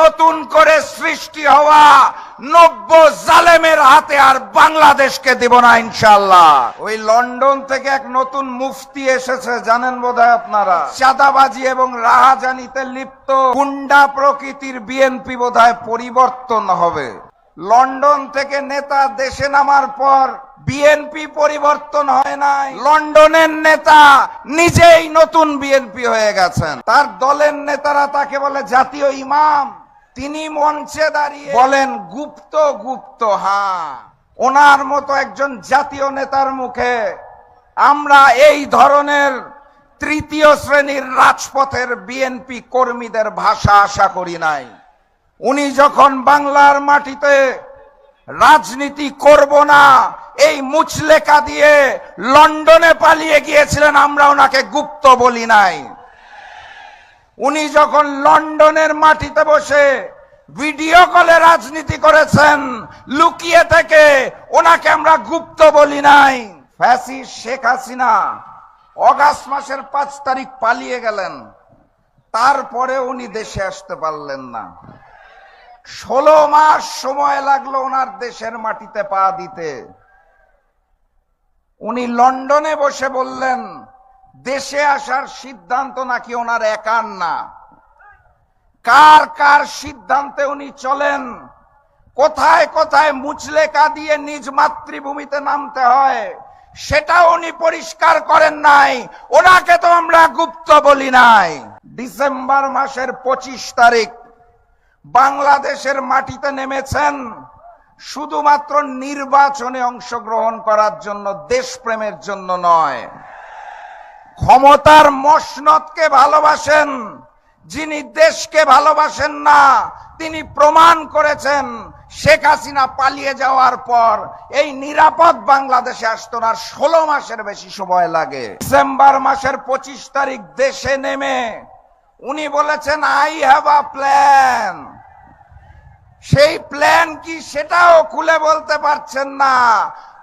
নতুন করে সৃষ্টি হওয়া নব্য জালেমের হাতে আর বাংলাদেশকে দিব না ইনশাল্লাহ ওই লন্ডন থেকে এক নতুন মুফতি এসেছে জানেন বোধহয় আপনারা? চাঁদাবাজি এবং রাহাজানিতে লিপ্ত গুন্ডা প্রকৃতির বিএনপি বোধহয় পরিবর্তন হবে। লন্ডন থেকে নেতা দেশে নামার পর বিএনপি পরিবর্তন হয় নাই। লন্ডনের নেতা নিজেই নতুন বিএনপি হয়ে গেছেন। তার দলের নেতারা তাকে বলে জাতীয় ইমাম। তিনি মঞ্চে দাঁড়িয়ে বলেন, গুপ্ত গুপ্ত, হা। ওনার মতো একজন জাতীয় নেতার মুখে আমরা এই ধরনের তৃতীয় শ্রেণির রাজপথের বিএনপি কর্মীদের ভাষা আশা করি নাই। উনি যখন বাংলার মাটিতে রাজনীতি করব না, এই মুচলেখা দিয়ে লন্ডনে পালিয়ে গিয়েছিলেন, আমরা ওনাকে গুপ্ত বলি নাই। উনি যখন লন্ডনের মাটিতে বসে ভিডিও কলে রাজনীতি করেছেন, লুকিয়ে থেকে, ওনাকে আমরা গুপ্ত বলি নাই। ফ্যাসি শেখ হাসিনা অগাস্ট মাসের পাঁচ তারিখ পালিয়ে গেলেন। তারপরে উনি দেশে আসতে পারলেন না। ষোলো মাস সময় লাগল ওনার দেশের মাটিতে পা দিতে। উনি লন্ডনে বসে বললেন দেশে আসার সিদ্ধান্ত নাকি ওনার একার না? কার কার সিদ্ধান্তে উনি চলেন? কোথায় কোথায় মুচলেকা দিয়ে নিজ মাতৃভূমিতে নামতে হয়? সেটা উনি পরিষ্কার করেন নাই। ওনাকে তো আমরা গুপ্ত বলি নাই। ডিসেম্বর মাসের পঁচিশ তারিখ, বাংলাদেশের মাটিতে নেমেছেন শুধুমাত্র নির্বাচনে অংশগ্রহণ করার জন্য, দেশপ্রেমের জন্য নয়। ক্ষমতার মসনদকে ভালোবাসেন, যিনি দেশকে ভালোবাসেন না, তিনি প্রমাণ করেছেন, শেখ হাসিনা পালিয়ে যাওয়ার পর এই নিরাপদ বাংলাদেশে আসতো না ষোলো মাসের বেশি সময় লাগে। ডিসেম্বর মাসের পঁচিশ তারিখ দেশে নেমে উনি বলেছেন আই হ্যাভ আ প্ল্যান সেই প্ল্যান কি সেটাও খুলে বলতে পারছেন না।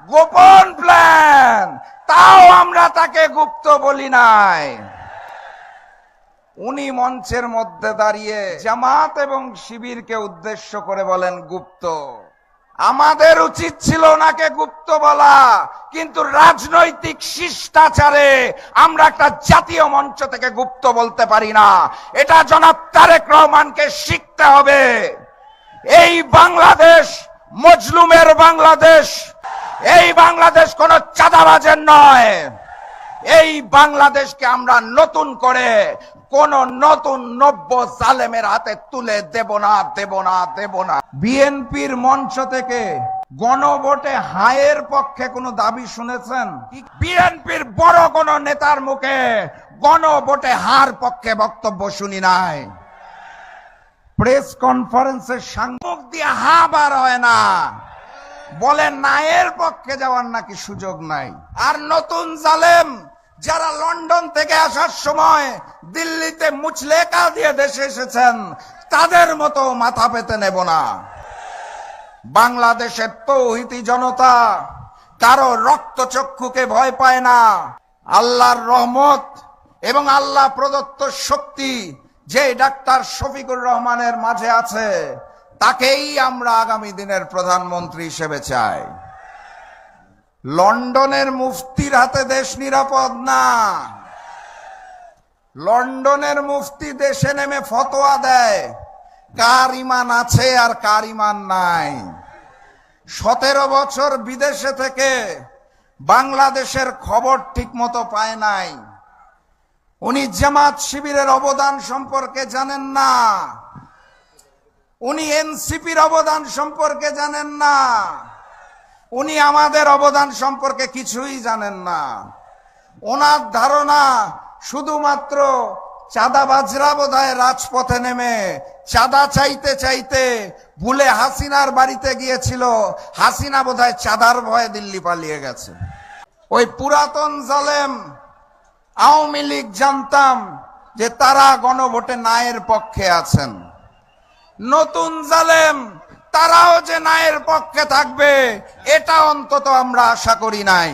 গোপন প্ল্যান। তাও আমরা তাকে গুপ্ত বলি নাই। উনি মঞ্চের মধ্যে দাঁড়িয়ে জামাত এবং শিবিরকে উদ্দেশ্য করে বলেন, গুপ্ত। আমাদের উচিত ছিল ওনাকে গুপ্ত বলা, কিন্তু রাজনৈতিক শিষ্টাচারে আমরা একটা জাতীয় মঞ্চ থেকে গুপ্ত বলতে পারি না। এটা জনাব তারেক রহমানকে শিখতে হবে। এই বাংলাদেশ, মজলুমের বাংলাদেশ এই বাংলাদেশ কোন চাঁদাবাজের নয়। এই বাংলাদেশকে আমরা নতুন করে কোন নতুন নব্য জালেমের হাতে তুলে দেব না দেব না দেব না। বিএনপির মঞ্চ থেকে গণভোটে হায়ের পক্ষে কোনো দাবি শুনেছেন? বিএনপির বড় কোন নেতার মুখে গণভোটে হার পক্ষে বক্তব্য শুনি নাই। প্রেস কনফারেন্সের সাংবাদিক দিয়ে হা বার হয় না। বলেন নায়ের পক্ষে যাওয়ার নাকি সুযোগ নাই। আর নতুন জালেম যারা লন্ডন থেকে আসার সময় দিল্লিতে মুচলেকা দিয়ে দেশে এসেছেন, তাদের মতো মাথা পেতে নেব না। বাংলাদেশের তৌহিতি জনতা কারও রক্তচক্ষুকে ভয় পায় না। আল্লাহর রহমত এবং আল্লাহ প্রদত্ত শক্তি যে ডাক্তার শফিকুর রহমানের মাঝে আছে তাকেই আমরা আগামী দিনের প্রধানমন্ত্রী হিসেবে চাই। লন্ডনের মুফতির হাতে দেশ নিরাপদ না। লন্ডনের মুফতি দেশে নেমে ফতোয়া দেয়, কার ইমান আছে আর কার ইমান নাই। সতেরো বছর বিদেশে থেকে বাংলাদেশের খবর ঠিক মতো পায় নাই। উনি জামাত শিবিরের অবদান সম্পর্কে জানেন না। উনি এনসিপির অবদান সম্পর্কে জানেন না। উনি আমাদের অবদান সম্পর্কে কিছুই জানেন না। ওনার ধারণা শুধুমাত্র চাঁদাবাজরা বোধহয় রাজপথে নেমে চাঁদা চাইতে চাইতে ভুলে হাসিনার বাড়িতে গিয়েছিল। হাসিনা বোধহয় চাঁদার ভয়ে দিল্লি পালিয়ে গেছে। ওই পুরাতন জালেম, আওয়ামী লীগ জানতাম যে তারা গণভোটে নায়ের পক্ষে আছেন। নতুন জালেম তারাও যে নায়ের পক্ষে থাকবে এটা অন্তত আমরা আশা করি নাই।